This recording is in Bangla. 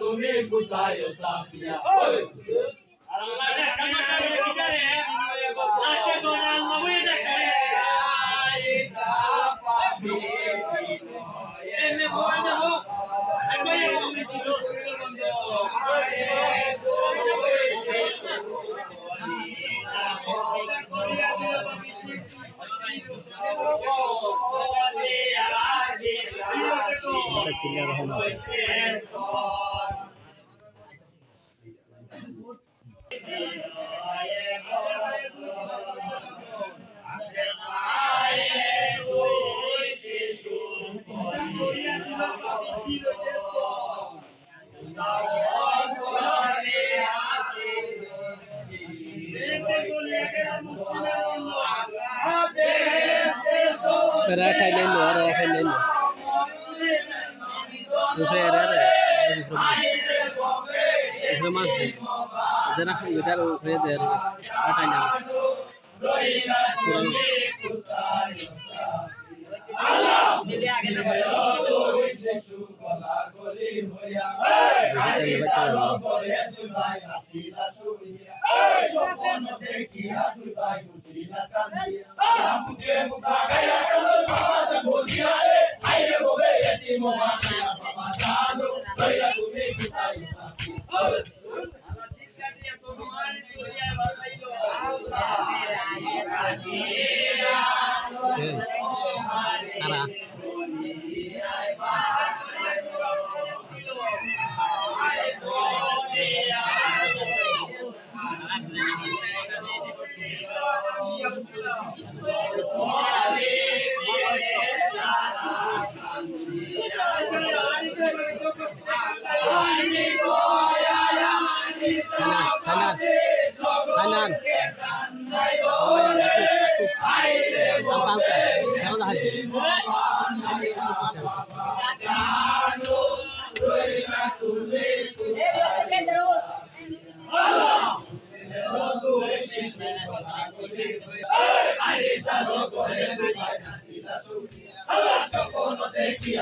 তুমি কোথায় সাফিয়া আল্লাহ কোন আল্লাহ বলে দেখা এমনি বড় না হোক আমি এমন ছিল বন্ধ Ra khai lên nữa, ra khai lên nữa. Tôi sẽ ra đây. Itu mas. Lu saya dari apa nya? 嗯样的 aku. Ang pangka. Sarang dah haji. দেখি